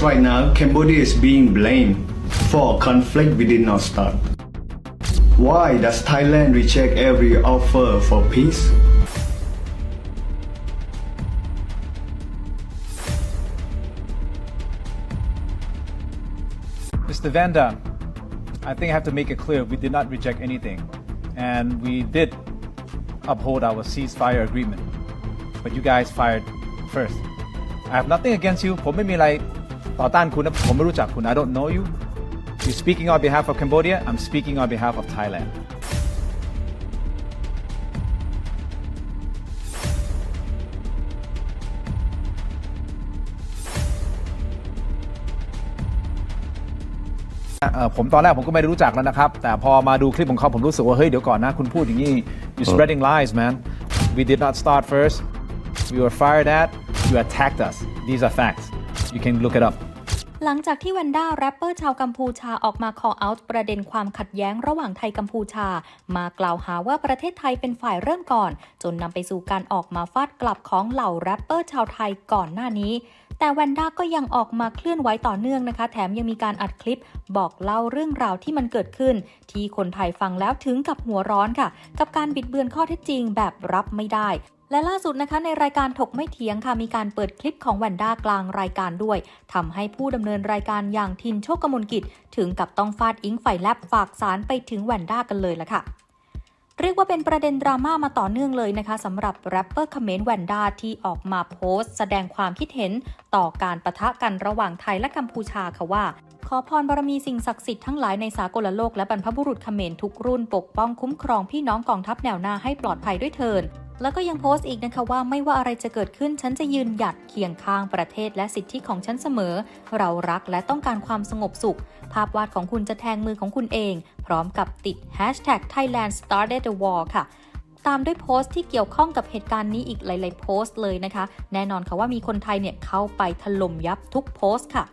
Because right now, Cambodia is being blamed for conflict within our state. Why does Thailand reject every offer for peace? Mr. Vanda, I think I have to make it clear we did not reject anything. And we did uphold our ceasefire agreement. But you guys fired first. I have nothing against you. ผมไม่มีอะไร ต่อต้านคุณนะผมไม่รู้จักคุณ I don't know you. You're speaking on behalf of Cambodia. I'm speaking on behalf of Thailand. เอ่อผมตอนแรกผมก็ไม่ได้รู้จักแล้วนะครับ แต่พอมาดูคลิปของเขาผมรู้สึกว่า เฮ้ย เดี๋ยวก่อนนะ คุณพูดอย่างนี้ you spreading lies man we did not start first we were fired at you attacked us these are facts you can look it up หลังจากที่แวนด้าแรปเปอร์ชาวกัมพูชาออกมา call out ประเด็นความขัดแย้งระหว่างไทยกัมพูชา มากล่าวหาว่าประเทศไทยเป็นฝ่ายเริ่มก่อน จนนำไปสู่การออกมาฟาดกลับของเหล่าแรปเปอร์ชาวไทยก่อนหน้านี้แต่แวนด้าก็ยังออกมาเคลื่อนไหวต่อเนื่องนะคะ แถมยังมีการอัดคลิปบอกเล่าเรื่องราวที่มันเกิดขึ้น ที่คนไทยฟังแล้วถึงกับหัวร้อนค่ะ กับการบิดเบือนข้อเท็จจริงแบบรับไม่ได้ และล่าสุดนะคะในรายการถกไม่เถียงค่ะมีการเปิดคลิปของแวนด้ากลางรายการด้วยทำให้ผู้ดำเนินรายการอย่างทินโชคกมลกิจ ถึงกับต้องฟาดอิงไฟแลบฝากสารไปถึงแวนด้ากันเลยละค่ะ เรียกว่าเป็นประเด็นดราม่ามาต่อเนื่องเลยนะคะสำหรับแรปเปอร์คเมนแวนด้าที่ออกมาโพสต์ แสดงความคิดเห็นต่อการประทะกันระหว่างไทยและกัมพูชาค่ะว่า ขอพรบารมีสิ่งศักดิ์สิทธิ์ทั้งหลายในสากลโลกและบรรพบุรุษเขมรทุกรุ่นปกป้องคุ้มครองพี่น้องกองทัพแนวหน้าให้ปลอดภัยด้วยเถินแล้วก็ยังโพสต์อีกนะคะว่าไม่ว่าอะไรจะเกิดขึ้นฉันจะยืนหยัดเคียงข้างประเทศและสิทธิของฉันเสมอ เรารักและต้องการความสงบสุข ภาพวาดของคุณจะแทงมือของคุณเอง ร้อมกับติด hashtag Thailand started the war ค่ะตามด้วยโพสต์ที่เกี่ยวข้องกับเหตุการณ์นี้อีกหลาย ๆ โพสต์เลยนะคะ แน่นอนค่ะว่ามีคนไทยเนี่ยเข้าไปถล่มยับทุกโพสต์ค่ะ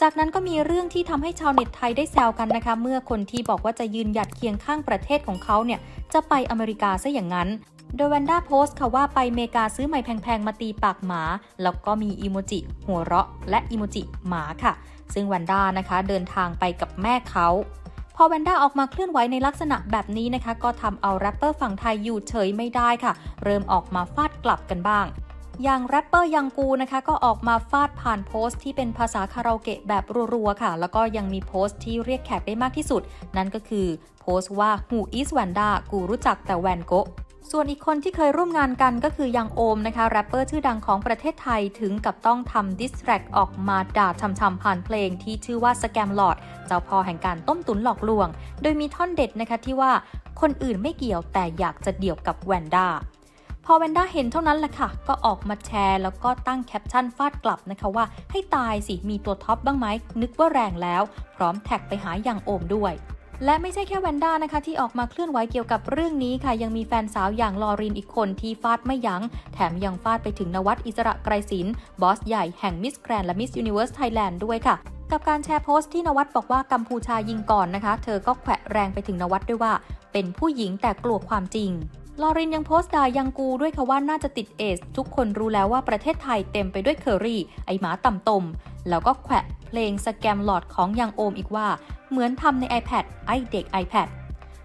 จากนั้นก็มีเรื่องที่ทำให้ชาวเน็ตไทยได้แซวกันนะคะ เมื่อคนที่บอกว่าจะยืนหยัดเคียงข้างประเทศของเขาเนี่ยจะไปอเมริกาซะอย่างนั้น โดยแวนด้าโพสต์ค่ะว่าไปเมกาซื้อไม้แพง ๆ มาตีปากหมา แล้วก็มีอีโมจิหัวเราะ และอีโมจิหมาค่ะ ซึ่งแวนด้านะคะเดินทางไปกับแม่เขา พอแวนด้าออกมาเคลื่อนไหวในลักษณะแบบนี้นะคะ ก็ทำเอาแรปเปอร์ฝั่งไทยอยู่เฉยไม่ได้ค่ะ เริ่มออกมาฟาดกลับกันบ้างอย่างแรปเปอร์ยังกูนะคะ ก็ออกมาฟาดผ่านโพสต์ที่เป็นภาษาคาราโอเกะแบบรัวๆค่ะ แล้วก็ยังมีโพสต์ที่เรียกแขกได้มากที่สุด นั่นก็คือโพสต์ว่า Who is Wanda กูรู้จักแต่แวนโกะ ส่วนอีกคนที่เคยร่วมงานกันก็คือยังโอมนะคะแรปเปอร์ชื่อดังของประเทศไทยถึงกับต้องทำดิสแทรกออกมาด่าทำๆผ่านเพลงที่ชื่อว่าสแกมหลอด เจ้าพ่อแห่งการต้มตุ๋นหลอกลวง โดยมีท่อนเด็ดนะคะที่ว่าคนอื่นไม่เกี่ยวแต่อยากจะเดี่ยวกับแวนด้าพอแวนด้าเห็นเท่านั้นแหละค่ะ ก็ออกมาแชร์ แล้วก็ตั้งแคปชั่นฟาดกลับนะคะว่าให้ตายสิมีตัวท็อปบ้างไหมนึกว่าแรงแล้ว พร้อมแท็กไปหาอย่างโอมด้วย และไม่ใช่แค่แวนด้านะคะ ที่ออกมาเคลื่อนไหวเกี่ยวกับเรื่องนี้ค่ะ ยังมีแฟนสาวอย่างลอรินอีกคนที่ฟาดไม่ยัง้ง แถมยังฟาดไปถึงนวัดอิสระไกรศิลป์บอสใหญ่แห่งมิสแกรนและมิสยูนิเวอร์สไทยแลนด์ด้วยค่ะกับการแชร์โพสต์ที่นวัดบอกว่ากัมพูชายิงก่อนนะคะ เธอก็แขวะแรงไปถึงนวัดด้วยว่า เป็นผู้หญิงแต่กลัวความจริง ลอรินยังโพสต์ด่ายังกูด้วยค่ะว่าน่าจะติดเอส ทุกคนรู้แล้วว่าประเทศไทยเต็มไปด้วยเคอรี่ ไอหมาต่ำตม แล้วก็แขวะเพลงสแกมหลอดของยังโอมอีกว่า เหมือนทำใน iPad ไอเด็ก iPad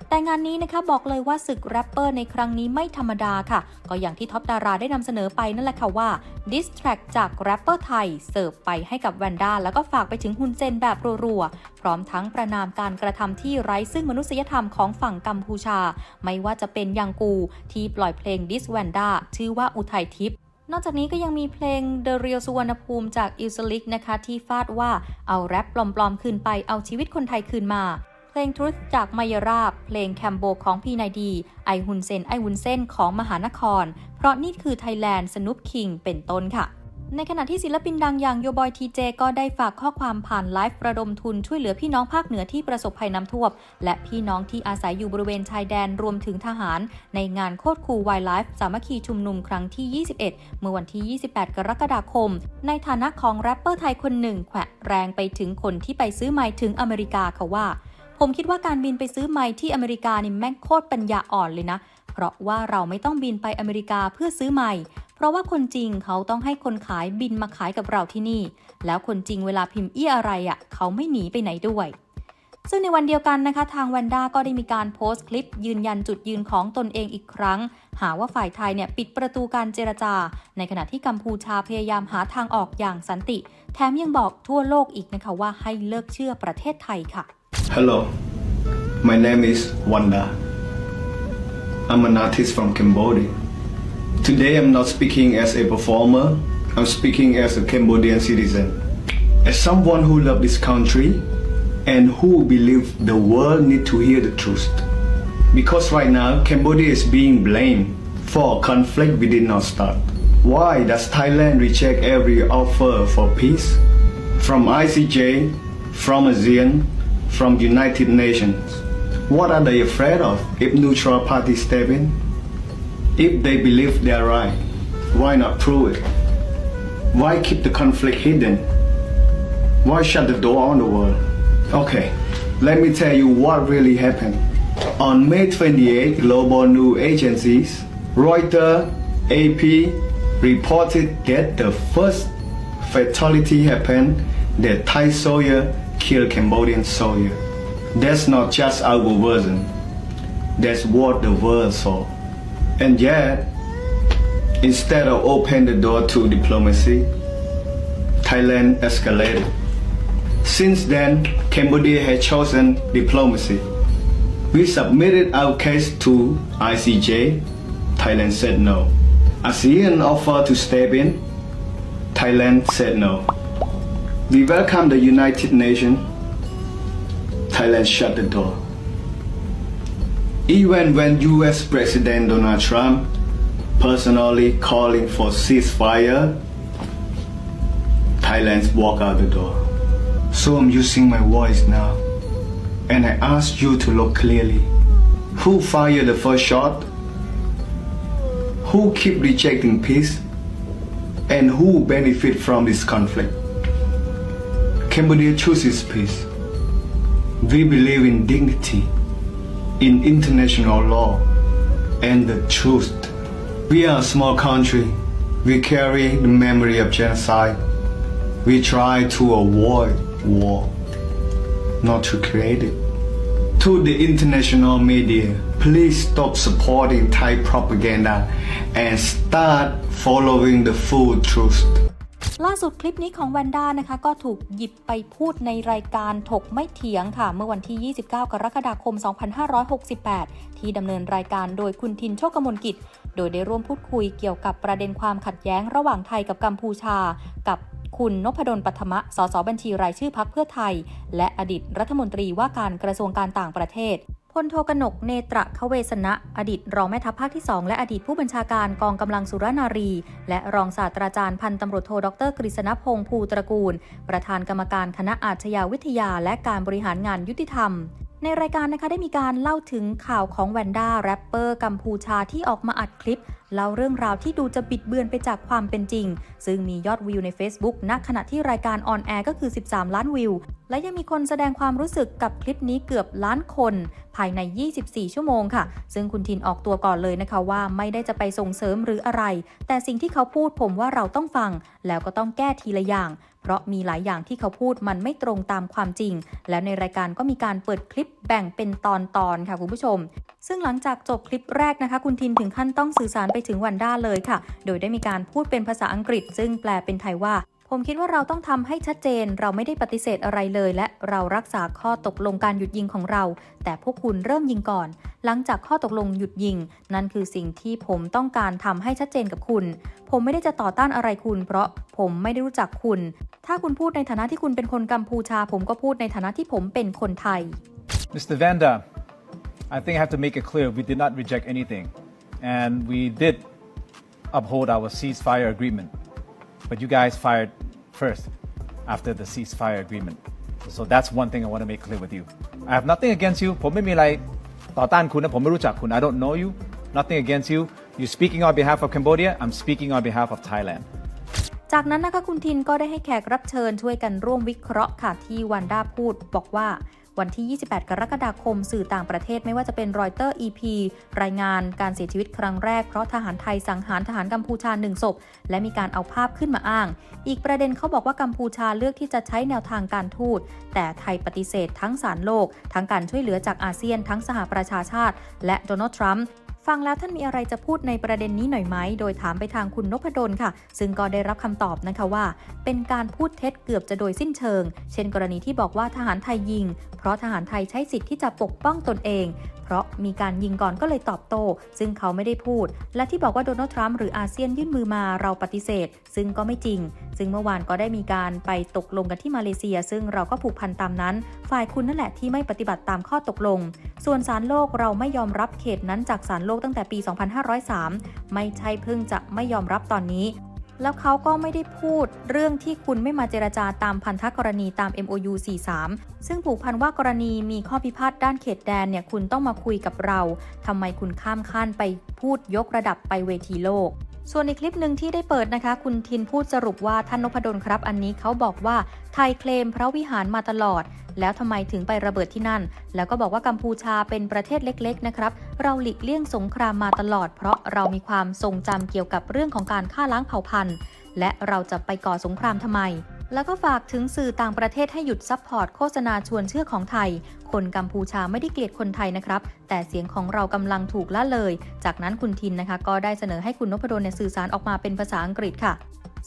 แต่งานนี้นะคะบอกเลยว่าศึกแรปเปอร์ในครั้งนี้ไม่ธรรมดาค่ะ ก็อย่างที่ท็อปดาราได้นำเสนอไปนั่นแหละค่ะว่า ดิสแทรกจากแรปเปอร์ไทย เสิร์ฟไปให้กับแวนด้าแล้วก็ฝากไปถึงฮุนเซนแบบรัวๆ พร้อมทั้งประนามการกระทำที่ไร้ซึ่งมนุษยธรรมของฝั่งกัมพูชา ไม่ว่าจะเป็นยังกูที่ปล่อยเพลงดิสแวนด้าชื่อว่าอุทัยทิพย์ นอกจากนี้ก็ยังมีเพลง The Real สุวรรณภูมิจากอิลสลิกนะคะ ที่ฟาดว่าเอาแรปปลอมๆคืนไปเอาชีวิตคนไทยคืนมา เพลง Truth จากมายราบ เพลงแคมโบของพีนายดี ไอฮุนเซนไอวุนเซนของมหานคร เพราะนี่คือไทยแลนด์สนุปคิงเป็นต้นค่ะ ในขณะที่ศิลปินดังอย่างโยบอยทีเจก็ได้ฝากข้อความผ่านไลฟ์ประดมทุนช่วยเหลือพี่น้องภาคเหนือที่ประสบภัยน้ำท่วมและพี่น้องที่อาศัยอยู่บริเวณชายแดนรวมถึงทหาร ในงานโคตรคูลไวไลฟ์สามัคคีชุมนุมครั้งที่ 21 เมื่อวันที่ 28 กรกฎาคม ในฐานะของแรปเปอร์ไทยคนหนึ่งแขวะแรงไปถึงคนที่ไปซื้อไมค์ถึงอเมริกาค่ะว่า ผมคิดว่าการบินไปซื้อไมค์ที่อเมริกานี่แม่งโคตรปัญญาอ่อนเลยนะ เพราะว่าเราไม่ต้องบินไปอเมริกาเพื่อซื้อไมค์ เพราะว่าคนจริงเขาต้องให้คนขายบินมาขายกับเราที่นี่ แล้วคนจริงเวลาพิมพ์เอี้ยอะไรอะ่ะเขาไม่หนีไปไหนด้วย ซึ่งในวันเดียวกันนะคะ ทางวันด้าก็ได้มีการโพสต์คลิป ยืนยันจุดยืนของตนเองอีกครั้ง หาว่าฝ่ายไทยเนี่ยปิดประตูการเจรจา ในขณะที่กัมพูชาพยายามหาทางออกอย่างสันติ แถมยังบอกทั่วโลกอีกนะคะว่าให้เลิกเชื่อประเทศไทยค่ะ Hello, my name is Wanda. I'm an artist from Cambodia. Today I'm not speaking as a performer, I'm speaking as a Cambodian citizen. As someone who loves this country and who believes the world need to hear the truth. Because right now Cambodia is being blamed for a conflict we did not start. Why does Thailand reject every offer for peace? From ICJ, from ASEAN, from United Nations. What are they afraid of if neutral parties step in? If they believe they're right, why not prove it? Why keep the conflict hidden? Why shut the door on the world? Okay, let me tell you what really happened. On May 28, global news agencies, Reuters, AP, reported that the first fatality happened that Thai soldier killed Cambodian soldier. That's not just our version. That's what the world saw. And yet, instead of open the door to diplomacy, Thailand escalated. Since then, Cambodia has chosen diplomacy. We submitted our case to ICJ. Thailand said no. ASEAN offered to step in. Thailand said no. We welcome the United Nations. Thailand shut the door. Even when US President Donald Trump personally calling for ceasefire, Thailand walk out the door. So I'm using my voice now. And I ask you to look clearly. Who fired the first shot? Who keep rejecting peace? And who benefit from this conflict? Cambodia chooses peace. We believe in dignity, in international law, and the truth. We are a small country. We carry the memory of genocide. We try to avoid war, not to create it. To the international media, please stop supporting Thai propaganda and start following the full truth. ล่าสุดคลิปนี้ของแวนด้านะคะ ก็ถูกหยิบไปพูดในรายการถกไม่เถียงค่ะ เมื่อวันที่ 29 กรกฎาคม 2568 ที่ดำเนินรายการโดยคุณทินโชคกมลกิจ โดยได้ร่วมพูดคุยเกี่ยวกับประเด็นความขัดแย้งระหว่างไทยกับกัมพูชา กับคุณนพดลปัทมะ สสบัญชีรายชื่อพักเพื่อไทย และอดีตรัฐมนตรีว่าการกระทรวงการต่างประเทศ ลโทกนกเนตระคเวสนะ อดีตรองแม่ทัพภาคที่ 2 และอดีตผู้บัญชาการกองกำลังสุรนารี และรองศาสตราจารย์พันตำรวจโทดรกฤษณพงษ์ภูตระกูล ประธานกรรมการคณะอาชญาวิทยาและการบริหารงานยุติธรรม ในรายการนะคะได้มีการเล่าถึงข่าวของแวนด้าแรปเปอร์กัมพูชาที่ออกมาอัดคลิปเล่าเรื่องราวที่ดูจะบิดเบือนไปจากความเป็นจริง ซึ่งมียอดวิวใน Facebook ณขณะที่รายการออนแอร์ก็คือ 13 ล้านวิว และยังมีคนแสดงความรู้สึกกับคลิปนี้เกือบล้านคน ภายใน 24 ชั่วโมงค่ะ ซึ่งคุณทินออกตัวก่อนเลยนะคะว่าไม่ได้จะไปส่งเสริมหรืออะไร แต่สิ่งที่เขาพูดผมว่าเราต้องฟัง แล้วก็ต้องแก้ทีละอย่าง เพราะมีหลายอย่างที่เขาพูดมันไม่ตรงตามความจริง แล้วในรายการก็มีการเปิดคลิปแบ่งเป็นตอนๆค่ะคุณผู้ชม ซึ่งหลังจากจบคลิปแรกนะคะ คุณทินถึงขั้นต้องสื่อสารไปถึงวันด้าเลยค่ะ โดยได้มีการพูดเป็นภาษาอังกฤษ ซึ่งแปลเป็นไทยว่า ผมคิดว่าเราต้องทำให้ชัดเจน เราไม่ได้ปฏิเสธอะไรเลย และเรารักษาข้อตกลงการหยุดยิงของเรา แต่พวกคุณเริ่มยิงก่อน หลังจากข้อตกลงหยุดยิง นั่นคือสิ่งที่ผมต้องการทำให้ชัดเจนกับคุณ ผมไม่ได้จะต่อต้านอะไรคุณ เพราะผมไม่ได้รู้จักคุณ ถ้าคุณพูดในฐานะที่คุณเป็นคนกัมพูชา ผมก็พูดในฐานะที่ผมเป็นคนไทย Mr. Vanda, I think I have to make it clear we did not reject anything. And we did uphold our ceasefire agreement. But you guys fired first after the ceasefire agreement. So that's one thing I want to make clear with you. I have nothing against you. ผมไม่มีอะไรต่อต้านคุณนะผมไม่รู้จักคุณ I don't know you. Nothing against you. You're speaking on behalf of Cambodia. I'm speaking on behalf of Thailand. จากนั้นนะคะคุณทินก็ได้ให้แขกรับเชิญช่วยกันร่วมวิเคราะห์ค่ะที่วันด้าพูด บอกว่า วันที่ 28 กรกฎาคม สื่อต่างประเทศไม่ว่าจะเป็นรอยเตอร์ EP รายงานการเสียชีวิตครั้งแรกเพราะทหารไทยสังหารทหารกัมพูชาหนึ่งศพ และมีการเอาภาพขึ้นมาอ้าง อีกประเด็นเขาบอกว่ากัมพูชาเลือกที่จะใช้แนวทางการทูต แต่ไทยปฏิเสธทั้งสารโลก ทั้งการช่วยเหลือจากอาเซียน ทั้งสหประชาชาติ และโดนัลด์ทรัมป์ ฟังแล้วท่านมีอะไรจะพูดในประเด็นนี้หน่อยไหม โดยถามไปทางคุณนพดลค่ะ ซึ่งก็ได้รับคำตอบนะคะว่า เป็นการพูดเท็จเกือบจะโดยสิ้นเชิง เช่นกรณีที่บอกว่าทหารไทยยิง เพราะทหารไทยใช้สิทธิ์ที่จะปกป้องตนเอง เพราะมีการยิงก่อนก็เลยตอบโต้ ซึ่งเขาไม่ได้พูด และที่บอกว่าโดนัลด์ทรัมป์หรืออาเซียนยื่นมือมาเราปฏิเสธ ซึ่งก็ไม่จริง ซึ่งเมื่อวานก็ได้มีการไปตกลงกันที่มาเลเซีย ซึ่งเราก็ผูกพันตามนั้น ฝ่ายคุณนั่นแหละที่ไม่ปฏิบัติตามข้อตกลง ส่วนสารโลกเราไม่ยอมรับเขตนั้นจากสารโลกตั้งแต่ปี 2503 ไม่ใช่เพิ่งจะไม่ยอมรับตอนนี้ แล้วเขาก็ไม่ได้พูดเรื่องที่คุณไม่มาเจรจาตามพันธกรณีตาม MOU 43 ซึ่งผูกพันว่ากรณีมีข้อพิพาทด้านเขตแดนเนี่ยคุณต้องมาคุยกับเราทำไมคุณข้ามขั้นไปพูดยกระดับไปเวทีโลก ส่วนอีกคลิปหนึ่งที่ได้เปิดนะคะ คุณทินพูดสรุปว่าท่านนพดลครับ อันนี้เขาบอกว่าไทยเคลมพระวิหารมาตลอด แล้วทำไมถึงไประเบิดที่นั่น แล้วก็บอกว่ากัมพูชาเป็นประเทศเล็กๆนะครับ เราหลีกเลี่ยงสงครามมาตลอด เพราะเรามีความทรงจำเกี่ยวกับเรื่องของการฆ่าล้างเผ่าพันธุ์ และเราจะไปก่อสงครามทำไม แล้วก็ฝากถึงสื่อต่างประเทศให้หยุดซัพพอร์ตโฆษณาชวนเชื่อของไทย คนกัมพูชาไม่ได้เกลียดคนไทยนะครับ แต่เสียงของเรากำลังถูกละเลย จากนั้นคุณทินนะคะ ก็ได้เสนอให้คุณนพดลเนี่ยสื่อสารออกมาเป็นภาษาอังกฤษค่ะ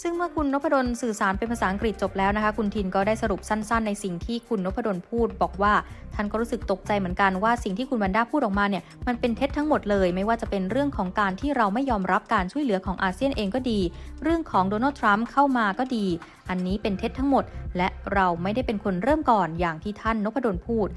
ซึ่งเมื่อคุณนพดลสื่อสารเป็นภาษาอังกฤษจบแล้วนะคะ คุณทินก็ได้สรุปสั้น ๆ ในสิ่งที่คุณนพดลพูด บอกว่าท่านก็รู้สึกตกใจเหมือนกันว่าสิ่งที่คุณวันด้าพูดออกมาเนี่ยมันเป็นเท็จทั้งหมดเลย ไม่ว่าจะเป็นเรื่องของการที่เราไม่ยอมรับการช่วยเหลือของอาเซียนเองก็ดี เรื่องของโดนัลด์ทรัมป์เข้ามาก็ดี อันนี้เป็นเท็จทั้งหมด และเราไม่ได้เป็นคนเริ่มก่อนอย่างที่ท่านนพดลพูด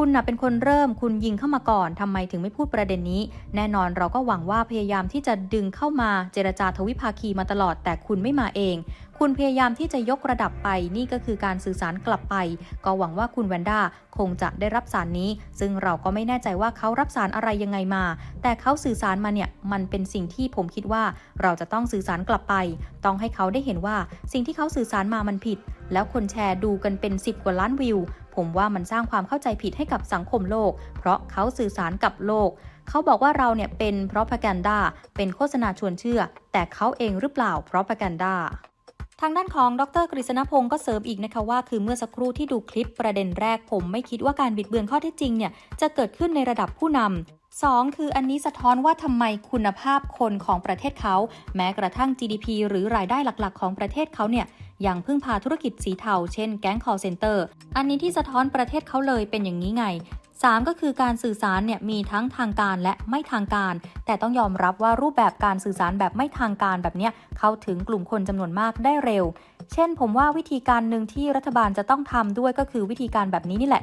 คุณนะเป็นคนเริ่มคุณยิงเข้ามาก่อนทำไมถึงไม่พูดประเด็นนี้ แน่นอนเราก็หวังว่าพยายามที่จะดึงเข้ามาเจรจาทวิภาคีมาตลอด แต่คุณไม่มาเอง คุณพยายามที่จะยกระดับไป นี่ก็คือการสื่อสารกลับไป ก็หวังว่าคุณแวนด้าคงจะได้รับสารนี้ ซึ่งเราก็ไม่แน่ใจว่าเขารับสารอะไรยังไงมา แต่เขาสื่อสารมาเนี่ยมันเป็นสิ่งที่ผมคิดว่าเราจะต้องสื่อสารกลับไป ต้องให้เขาได้เห็นว่าสิ่งที่เขาสื่อสารมามันผิด แล้วคนแชร์ดูกันเป็น 10 กว่าล้านวิว ผมว่ามันสร้างความเข้าใจผิดให้กับสังคมโลก เพราะเขาสื่อสารกับโลก เขาบอกว่าเราเนี่ยเป็น propaganda เป็นโฆษณาชวนเชื่อ แต่เขาเองหรือเปล่า propaganda ทางด้านของดรกฤษณพงศ์ก็เสริมอีกนะคะว่า คือเมื่อสักครู่ที่ดูคลิปประเด็นแรกผมไม่คิดว่าการบิดเบือนข้อเท็จจริงเนี่ยจะเกิดขึ้นในระดับผู้นำ2คืออันนี้สะท้อนว่าทำไมคุณภาพคนของประเทศเขา แม้กระทั่ง GDP หรือรายได้หลักๆ ของประเทศเขาเนี่ย อย่างพึ่งพาธุรกิจสีเทาเช่นแก๊งคอร์เซนเตอร์ อันนี้ที่สะท้อนประเทศเขาเลยเป็นอย่างนี้ไง 3 ก็คือการสื่อสารเนี่ยมีทั้งทางการและไม่ทางการ แต่ต้องยอมรับว่ารูปแบบการสื่อสารแบบไม่ทางการแบบเนี้ยเข้าถึงกลุ่มคนจำนวนมากได้เร็ว เช่น ผมว่าวิธีการหนึ่งที่รัฐบาลจะต้องทำด้วยก็คือวิธีการแบบนี้นี่แหละ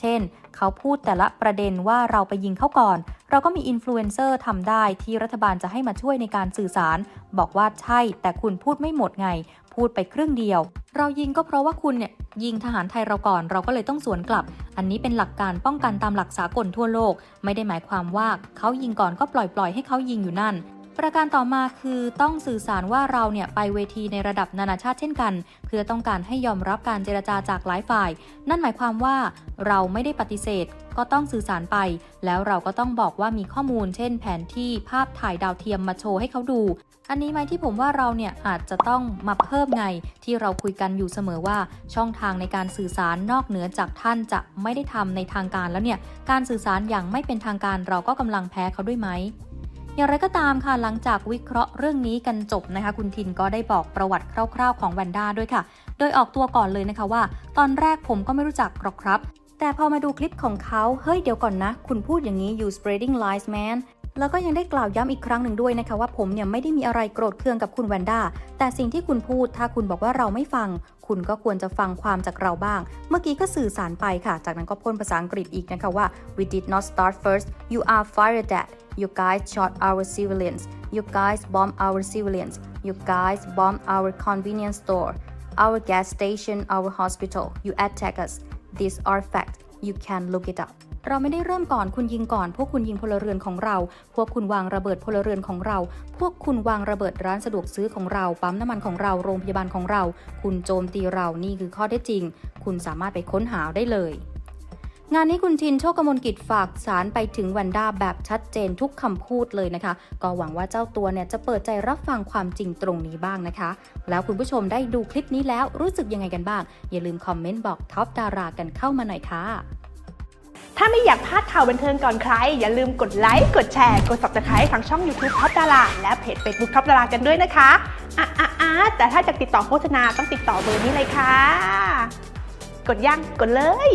เช่น เขาพูดแต่ละประเด็นว่าเราไปยิงเขาก่อน เราก็มีอินฟลูเอนเซอร์ทำได้ที่รัฐบาลจะให้มาช่วยในการสื่อสาร บอกว่าใช่แต่คุณพูดไม่หมดไง พูดไปครึ่งเดียว เรายิงก็เพราะว่าคุณเนี่ยยิงทหารไทยเราก่อนเราก็เลยต้องสวนกลับ อันนี้เป็นหลักการป้องกันตามหลักสากลทั่วโลก ไม่ได้หมายความว่าเขายิงก่อนก็ปล่อยปล่อยให้เขายิงอยู่นั่น ประการต่อมาคือต้องสื่อสารว่าเราเนี่ยไปเวทีในระดับนานาชาติเช่นกัน เพื่อต้องการให้ยอมรับการเจรจาจากหลายฝ่าย นั่นหมายความว่าเราไม่ได้ปฏิเสธ ก็ต้องสื่อสารไป แล้วเราก็ต้องบอกว่ามีข้อมูล เช่น แผนที่ภาพถ่ายดาวเทียมมาโชว์ให้เขาดู อันนี้ไหมที่ผมว่าเราเนี่ยอาจจะต้องมาเพิ่มไง ที่เราคุยกันอยู่เสมอว่า ช่องทางในการสื่อสารนอกเหนือจากท่านจะไม่ได้ทำในทางการแล้วเนี่ยการสื่อสารอย่างไม่เป็นทางการเราก็กำลังแพ้เขาด้วยไหม อย่างไรก็ตามค่ะหลังจากวิเคราะห์เรื่องนี้กันจบนะคะ คุณทินก็ได้บอกประวัติคร่าวๆ ของแวนด้าด้วยค่ะ โดยออกตัวก่อนเลยนะคะว่า ตอนแรกผมก็ไม่รู้จักหรอกครับ แต่พอมาดูคลิปของเขาเฮ้ยเดี๋ยวก่อนนะ คุณพูดอย่างนี้ you spreading lies man แล้วก็ยังได้กล่าวย้ำอีกครั้งหนึ่งด้วยนะคะว่าผมเนี่ยไม่ได้มีอะไรโกรธเคืองกับคุณแวนด้าแต่สิ่งที่คุณพูดถ้าคุณบอกว่าเราไม่ฟัง คุณก็ควรจะฟังความจากเราบ้าง เมื่อกี้ก็สื่อสารไปค่ะ จากนั้นก็พ่นภาษาอังกฤษอีกนะคะว่า we did not start first you are fired at you guys shot our civilians you guys bomb our civilians you guys bomb our convenience store our gas station our hospital you attack us these are facts you can look it up เราไม่ได้เริ่มก่อนคุณยิงก่อน พวกคุณยิงพลเรือนของเรา พวกคุณวางระเบิดพลเรือนของเรา พวกคุณวางระเบิดร้านสะดวกซื้อของเรา ปั๊มน้ำมันของเรา โรงพยาบาลของเรา คุณโจมตีเรา นี่คือข้อเท็จจริง คุณสามารถไปค้นหาได้เลย งานนี้คุณชินโชคกมลกิจฝากสารไปถึงวันด้าแบบชัดเจนทุกคำพูดเลยนะคะ ก็หวังว่าเจ้าตัวเนี่ยจะเปิดใจรับฟังความจริงตรงนี้บ้างนะคะ แล้วคุณผู้ชมได้ดูคลิปนี้แล้วรู้สึกยังไงกันบ้าง อย่าลืมคอมเมนต์บอกท็อปดารากันเข้ามาหน่อยค่ะ ถ้าไม่อยากพลาดข่าวบันเทิงก่อนใคร อย่าลืมกดไลค์กดแชร์กด subscribe ทางช่อง YouTube ท็อปดาราและเพจ Facebook ท็อปดารากันด้วยนะคะอะอะอะแต่ถ้าจะติดต่อโฆษณาต้องติดต่อเบอร์นี้เลยค่ะ กดยังกดเลย